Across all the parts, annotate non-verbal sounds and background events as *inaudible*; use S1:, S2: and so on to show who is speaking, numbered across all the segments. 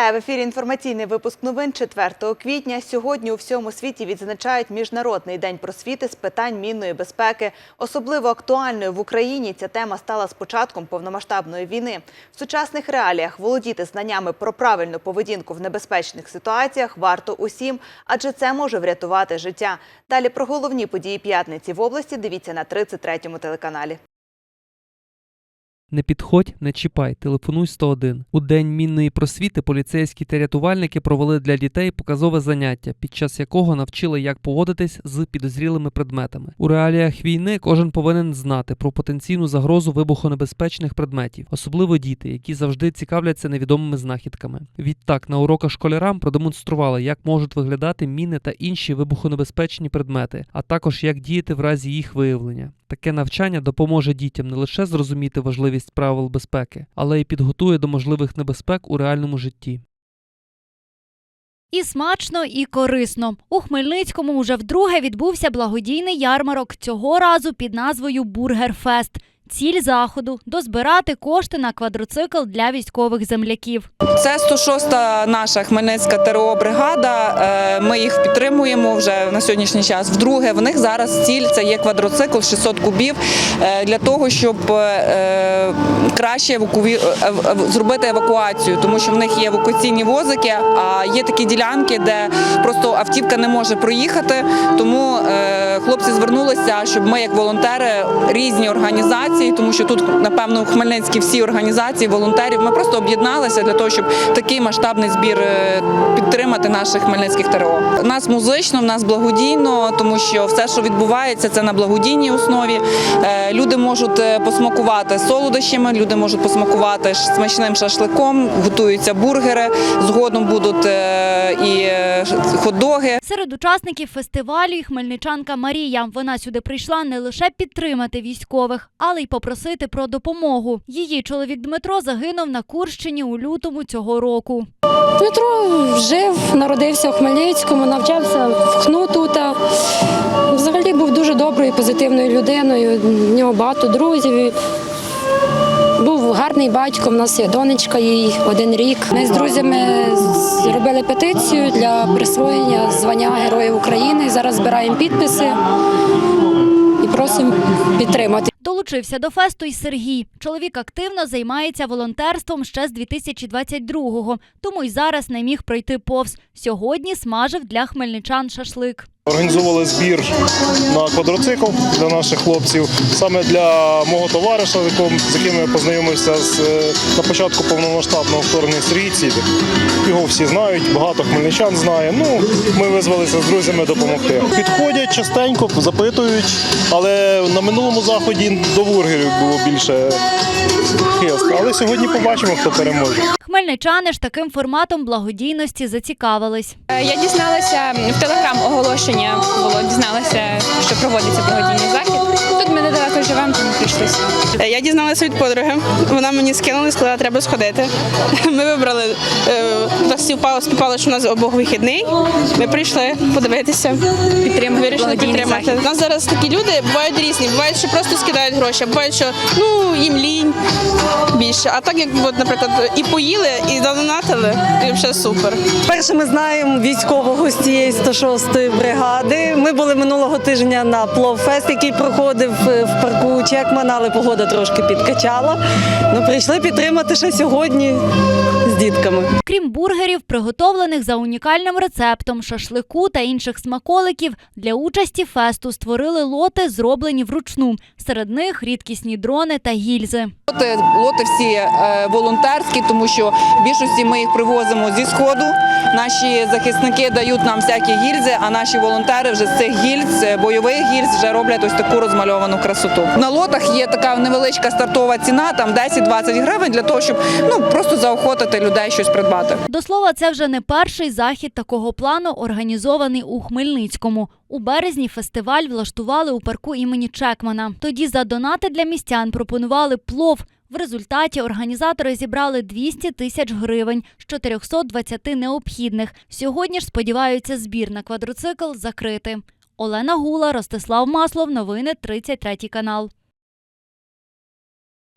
S1: Вітаю в ефірі. Інформаційний випуск новин 4 квітня. Сьогодні у всьому світі відзначають міжнародний день просвіти з питань мінної безпеки. Особливо актуальною в Україні ця тема стала з повномасштабної війни. В сучасних реаліях володіти знаннями про правильну поведінку в небезпечних ситуаціях варто усім, адже це може врятувати життя. Далі про головні події п'ятниці в області. Дивіться на 33-му телеканалі.
S2: Не підходь, не чіпай, телефонуй 101. У день мінної просвіти поліцейські та рятувальники провели для дітей показове заняття, під час якого навчили, як поводитись з підозрілими предметами. У реаліях війни кожен повинен знати про потенційну загрозу вибухонебезпечних предметів, особливо діти, які завжди цікавляться невідомими знахідками. Відтак на уроках школярам продемонстрували, як можуть виглядати міни та інші вибухонебезпечні предмети, а також як діяти в разі їх виявлення. Таке навчання допоможе дітям не лише зрозуміти важливість правил безпеки, але й підготує до можливих небезпек у реальному житті.
S3: І смачно, і корисно. У Хмельницькому уже вдруге відбувся благодійний ярмарок цього разу під назвою Бургерфест. Ціль заходу дозбирати кошти на квадроцикл для військових земляків.
S4: Це 106-та наша Хмельницька ТРО бригада. Е, Ми їх підтримуємо вже на сьогоднішній час. Вдруге, в них зараз ціль це є квадроцикл 600 кубів е, для того, щоб е, краще евакуї... ев- ев- зробити евакуацію, тому що в них є евакуаційні возики, а є такі ділянки, де просто автівка не може проїхати. Тому хлопці звернулися, щоб ми, як волонтери, різні організації, тому що тут, напевно, в Хмельницькій всі організації волонтерів, ми просто об'єдналися для того, щоб такий масштабний збір е, підтримати наших хмельницьких ТРО. У нас музично, в нас благодійно, тому що все, що відбувається, це на благодійній основі. Е, Люди можуть е, посмакувати солодощами, люди можуть посмакувати смачним шашликом, готуються бургери, згодом будуть і хот-доги.
S3: Серед учасників фестивалю хмельничанка Марія. Вона сюди прийшла не лише підтримати військових, але й попросити про допомогу. Її чоловік Дмитро загинув на Курщині у лютому цього року.
S5: Дмитро жив, народився в Хмельницькому, навчався в ХНУ тут. Взагалі був дуже доброю, позитивною людиною. В нього багато друзів. Був гарний батько, в нас є донечка, їй один рік. Ми з друзями зробили петицію для присвоєння звання Героя України. Зараз збираємо підписи і просимо підтримати.
S3: Долучився до фесту й Сергій. Чоловік активно займається волонтерством ще з 2022-го, тому й зараз не міг пройти повз. Сьогодні смажив для хмельничан шашлик.
S6: Організовували збір на квадроцикл для наших хлопців, саме для мого товариша, з яким, я познайомився з, е, на початку повномасштабного вторгнення Сергій Цідик. Його всі знають, багато хмельничан знає. Ну, ми визвалися з друзями допомогти. Підходять частенько, запитують, але на минулому заході до бургерів було більше Але сьогодні побачимо, хто переможе.
S3: Хмельничани ж таким форматом благодійності зацікавились.
S7: Е, Я дізналася в телеграм оголошення було дізналася, що проводиться благодійний захід. Ми недалеко живемо, тому прийшли.
S8: Е, Я дізналася від подруги. Вона мені скинула і сказала, треба сходити. *laughs* Ми вибрали е, так співпало, співпало, що у нас обох вихідний. Ми прийшли подивитися, підтримати, вирішили підтримати. У нас зараз такі люди бувають різні. Бувають, що просто скидають гроші, бувають, що ну їм лінь більше. А так як, от, наприклад, і поїли, і донатили, і взагалі супер.
S9: Перше ми знаємо військового з цієї 106-ї бригади. Ми були минулого тижня на пловфест, який проходив в парку Чекмана, але погода трошки підкачала. Ну, прийшли підтримати ще сьогодні з дітками.
S3: Крім бургерів, приготовлених за унікальним рецептом, шашлику та інших смаколиків, для участі фесту створили лоти, зроблені вручну. Серед них рідкісні дрони та гільзи.
S4: Лоти, лоти всі е, волонтерські, тому що більшості ми їх привозимо зі сходу. Наші захисники дають нам всякі гільзи, а наші волонтери вже з цих гільз, е, бойових гільз, вже роблять ось таку розмальовану красоту. На лотах є така невеличка стартова ціна, там 10-20 гривень для того, щоб ну просто заохотити людей щось придбати.
S3: До слова, це вже не перший захід такого плану, організований у Хмельницькому. У березні фестиваль влаштували у парку імені Чекмана. Тоді за донати для містян пропонували плов. В результаті організатори зібрали 200 тисяч гривень з 420 необхідних. Сьогодні ж сподіваються збір на квадроцикл закрити. Олена Гула, Ростислав Маслов. Новини 33 канал.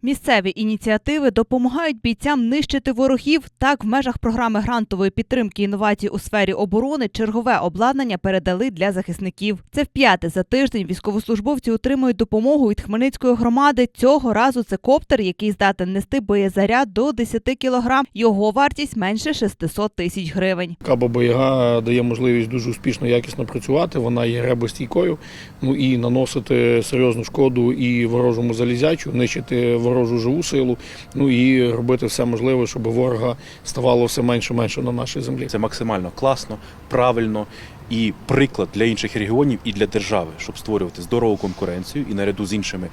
S1: Місцеві ініціативи допомагають бійцям нищити ворогів. Так, в межах програми грантової підтримки інновацій у сфері оборони чергове обладнання передали для захисників. Це вп'яте за тиждень військовослужбовці отримують допомогу від Хмельницької громади. Цього разу це коптер, який здатен нести боєзаряд до 10 кілограм. Його вартість менше 600 тисяч гривень.
S10: Каба Бояга дає можливість дуже успішно, якісно працювати. Вона є ребостійкою, ну і наносити серйозну шкоду і ворожому залізячу, нищити ворожу живу силу, ну і робити все можливе, щоб ворога ставало все менше менше на нашій землі.
S11: Це максимально класно, правильно і приклад для інших регіонів і для держави, щоб створювати здорову конкуренцію і наряду з іншими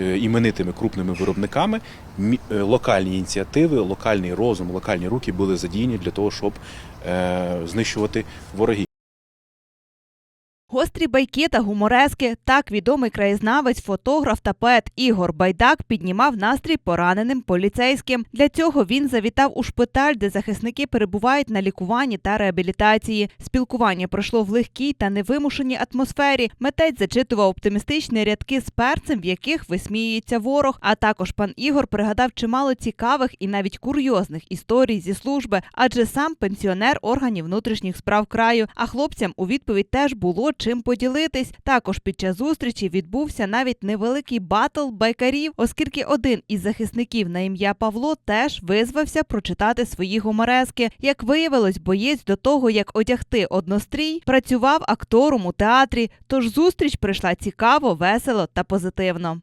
S11: е, іменитими крупними виробниками е, локальні ініціативи, локальний розум, локальні руки були задіяні для того, щоб е, знищувати ворогів.
S1: Гострі байки та гуморески. Так відомий краєзнавець, фотограф та поет Ігор Байдак піднімав настрій пораненим поліцейським. Для цього він завітав у шпиталь, де захисники перебувають на лікуванні та реабілітації. Спілкування пройшло в легкій та невимушеній атмосфері. Митець зачитував оптимістичні рядки з перцем, в яких висміюється ворог. А також пан Ігор пригадав чимало цікавих і навіть курйозних історій зі служби, адже сам пенсіонер органів внутрішніх справ краю. А хлопцям у відповідь теж було чим поділитись. Також під час зустрічі відбувся навіть невеликий батл байкарів, оскільки один із захисників на ім'я Павло теж визвався прочитати свої гуморески. Як виявилось, боєць до того, як одягти однострій, працював актором у театрі. Тож зустріч прийшла цікаво, весело та позитивно.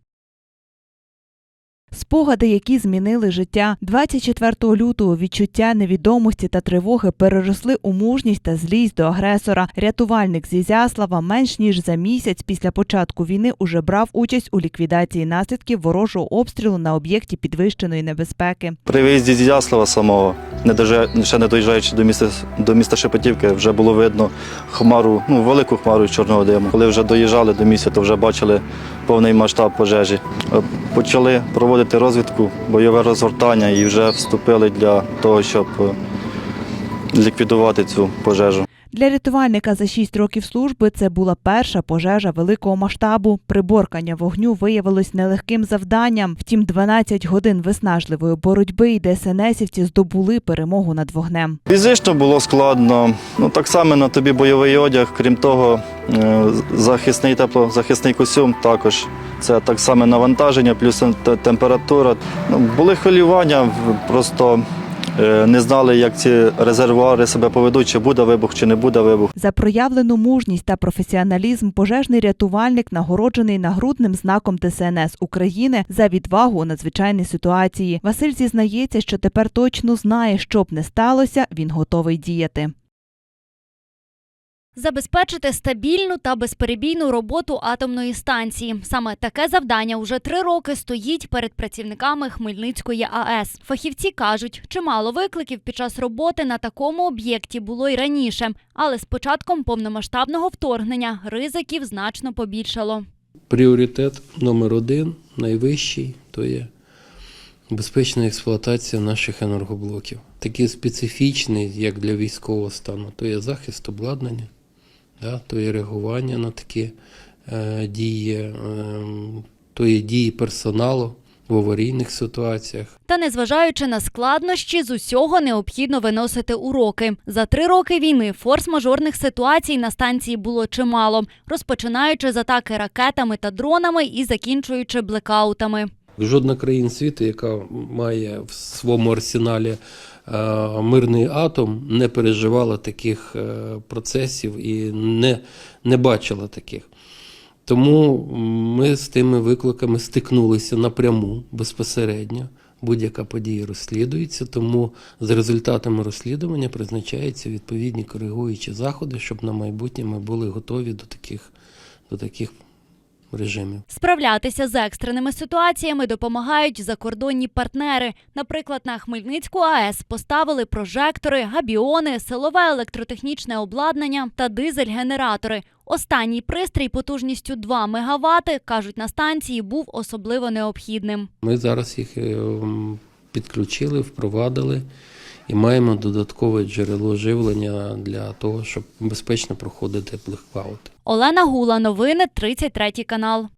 S1: Спогади, які змінили життя. 24 лютого відчуття невідомості та тривоги переросли у мужність та злість до агресора. Рятувальник з Ізяслава менш ніж за місяць після початку війни уже брав участь у ліквідації наслідків ворожого обстрілу на об'єкті підвищеної небезпеки.
S12: При виїзді з Яслава самого, не доїжджа- ще не доїжджаючи до міста, до міста Шепетівки, вже було видно хмару, ну, велику хмару чорного диму. Коли вже доїжджали до міста, то вже бачили повний масштаб пожежі. Е, Почали проводити розвідку, бойове розгортання і вже вступили для того, щоб е, ліквідувати цю пожежу.
S1: Для рятувальника за 6 років служби це була перша пожежа великого масштабу. Приборкання вогню виявилось нелегким завданням. Втім, 12 годин виснажливої боротьби і ДСНСівці здобули перемогу над вогнем.
S12: Фізично було складно. Ну так само на тобі бойовий одяг, крім того, е, захисний теплозахисний костюм також. Це так само навантаження, плюс температура. Ну, були хвилювання, просто не знали, як ці резервуари себе поведуть, чи буде вибух, чи не буде вибух.
S1: За проявлену мужність та професіоналізм пожежний рятувальник нагороджений нагрудним знаком ДСНС України за відвагу у надзвичайній ситуації. Василь зізнається, що тепер точно знає, що б не сталося, він готовий діяти.
S3: Забезпечити стабільну та безперебійну роботу атомної станції. Саме таке завдання уже три роки стоїть перед працівниками Хмельницької АЕС. Фахівці кажуть, чимало викликів під час роботи на такому об'єкті було й раніше, але з початком повномасштабного вторгнення ризиків значно побільшало.
S13: Пріоритет номер один, найвищий, то є безпечна експлуатація наших енергоблоків. Такий специфічний, як для військового стану, то є захист обладнання, да, то є реагування на такі е, дії, е, то є дії персоналу в аварійних ситуаціях.
S3: Та незважаючи на складнощі, з усього необхідно виносити уроки. За три роки війни форс-мажорних ситуацій на станції було чимало, розпочинаючи з атаки ракетами та дронами і закінчуючи блекаутами.
S13: Жодна країна світу, яка має в своєму арсеналі мирний атом, не переживала таких е, процесів і не, не бачила таких. Тому ми з тими викликами стикнулися напряму безпосередньо. Будь-яка подія розслідується, тому з результатами розслідування призначаються відповідні коригуючі заходи, щоб на майбутнє ми були готові до таких, до таких режимів.
S3: Справлятися з екстреними ситуаціями допомагають закордонні партнери. Наприклад, на Хмельницьку АЕС поставили прожектори, габіони, силове електротехнічне обладнання та дизель-генератори. Останній пристрій потужністю 2 МВт, кажуть на станції, був особливо необхідним.
S13: Ми зараз їх е, підключили, впровадили і маємо додаткове джерело живлення для того, щоб безпечно проходити блекаути.
S3: Олена Гула, новини 33 канал.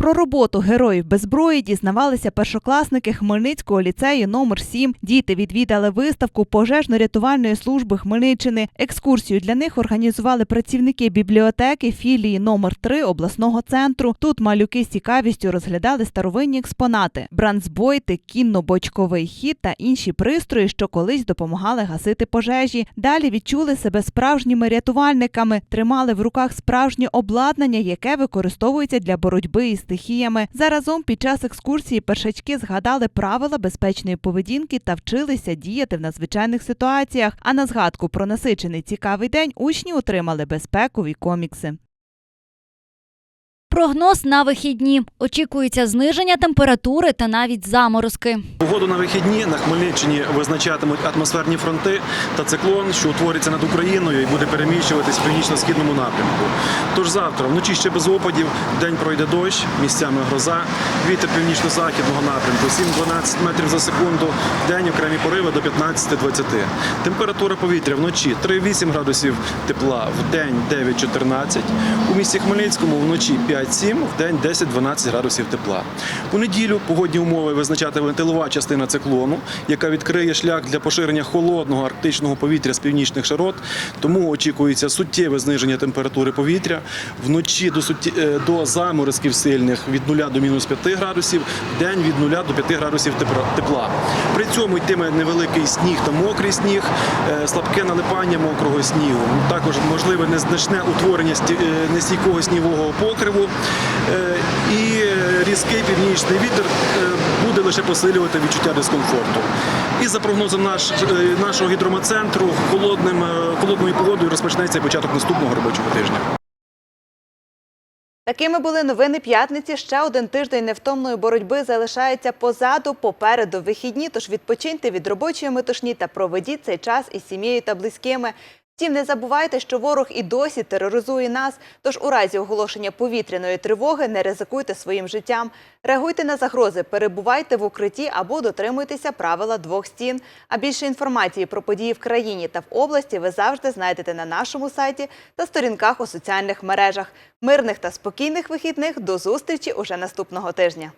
S1: Про роботу героїв без зброї дізнавалися першокласники Хмельницького ліцею номер 7 Діти відвідали виставку пожежно-рятувальної служби Хмельниччини. Екскурсію для них організували працівники бібліотеки філії номер 3 обласного центру. Тут малюки з цікавістю розглядали старовинні експонати, бранцбойти, кінно-бочковий хід та інші пристрої, що колись допомагали гасити пожежі. Далі відчули себе справжніми рятувальниками, тримали в руках справжнє обладнання, яке використовується для боротьби із стихіями. Заразом під час екскурсії першачки згадали правила безпечної поведінки та вчилися діяти в надзвичайних ситуаціях. А на згадку про насичений цікавий день учні отримали безпекові комікси.
S3: Прогноз на вихідні. Очікується зниження температури та навіть заморозки.
S14: Погоду на вихідні на Хмельниччині визначатимуть атмосферні фронти та циклон, що утвориться над Україною і буде переміщуватись в північно-східному напрямку. Тож завтра вночі ще без опадів, день пройде дощ, місцями гроза, вітер північно-західного напрямку 7-12 метрів за секунду, день окремі пориви до 15-20. Температура повітря вночі 3-8 градусів тепла, в день 9-14. У місті Хмельницькому вночі 5-7, в день 10-12 градусів тепла. У неділю погодні умови визначатиме тилова частина циклону, яка відкриє шлях для поширення холодного арктичного повітря з північних широт. Тому очікується суттєве зниження температури повітря. Вночі до, сутті... е, до заморозків сильних від 0 до мінус 5 градусів, в день від 0 до 5 градусів тепла-. При цьому йтиме невеликий сніг та мокрий сніг, е, слабке налипання мокрого снігу. Також можливе незначне утворення е, нестійкого снігового покриву. Е, І е, різкий північний вітер е, буде лише посилювати відчуття дискомфорту. І за прогнозом наш, нашого гідромецентру, холодним, холодною погодою розпочнеться початок наступного робочого тижня.
S1: Такими були новини п'ятниці. Ще один тиждень невтомної боротьби залишається позаду, попереду вихідні. Тож відпочиньте від робочої метушні та проведіть цей час із сім'єю та близькими. Втім, не забувайте, що ворог і досі тероризує нас. Тож у разі оголошення повітряної тривоги не ризикуйте своїм життям. Реагуйте на загрози, перебувайте в укритті або дотримуйтеся правила двох стін. А більше інформації про події в країні та в області ви завжди знайдете на нашому сайті та сторінках у соціальних мережах. Мирних та спокійних вихідних до зустрічі уже наступного тижня.